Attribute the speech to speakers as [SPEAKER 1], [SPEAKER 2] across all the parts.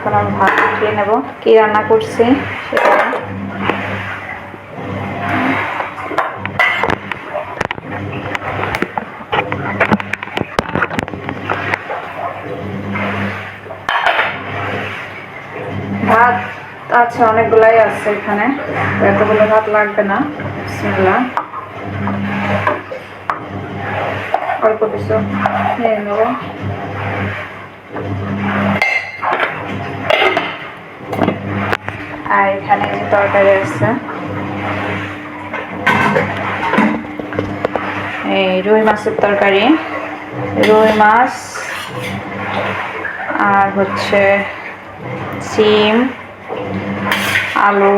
[SPEAKER 1] এখন আমি ভাত উঠিয়ে নেব। কি রান্না করছি ভাত আছে, অনেকগুলাই আছে এখানে। এতগুলো ভাত লাগবে না। বিসমিল্লাহ। অল্প কিছু নিয়ে নেব। আর এখানে যে তরকারি আছে। এই রুই মাছের তরকারি। রুই মাছ আর হচ্ছে সিম, আলু।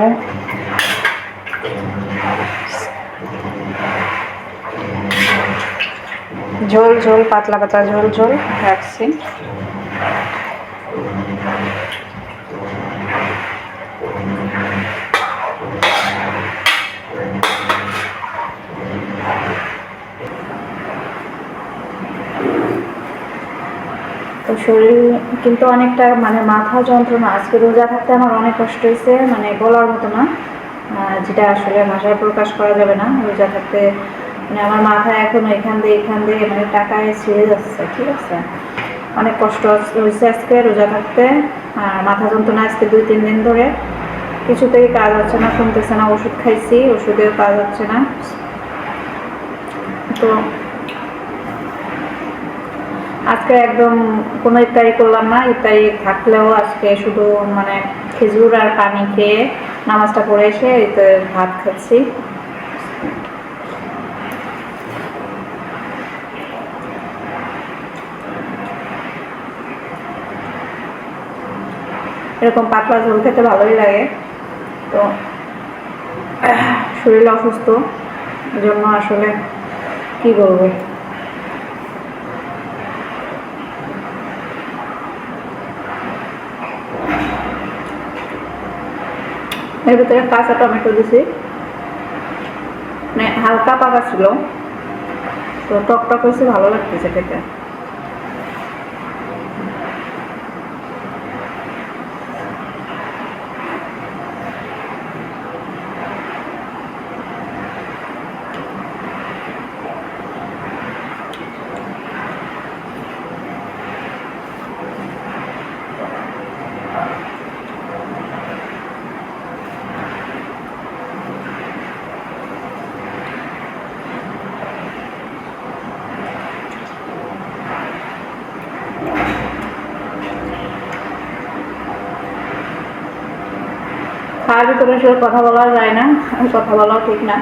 [SPEAKER 1] ঝোল ঝোল, পাতলা পাতলা ঝোল ঝোল, রাখছি। তো শরীর কিন্তু অনেকটা মানে মাথা যন্ত্রণা, আজকে রোজা থাকতে আমার অনেক কষ্ট হয়েছে মানে বলার মতো না। যেটা আসলে ভাষায় প্রকাশ করা যাবে না, রোজা থাকতে মানে আমার মাথা এখন এখান দিয়ে এখান দিয়ে মানে টাকায় ছিঁড়ে যাচ্ছে, ঠিক আছে? অনেক কষ্ট হয়েছে আজকে রোজা থাকতে মাথা যন্ত্রণা আজকে দুই, তিন দিন ধরে। কিছুতেই কাজ হচ্ছে না কমতেছে না, ওষুধ খাইছি, ওষুধেও কাজ হচ্ছে না। তো আজকে একদম কোনো ইফতারি করলাম না, ইফতারি থাকলেও আজকে শুধু মানে খেজুর আর পানি খেয়ে নামাজটা পড়ে এসে ভাত খাচ্ছি। এরকম পাতলা ঝোল খেতে ভালোই লাগে। তো শরীর অসুস্থ জন্য আসলে কি বলব? এর ভিতরে কাঁচা টমেটো দিছি। মানে হালকা পাকা ছিল। তো টক টক হয়েছে, ভালো লাগতেছে খেতে। খাওয়ার তোমার সাথে কথা বলা যায় না কথা বলাও ঠিক না।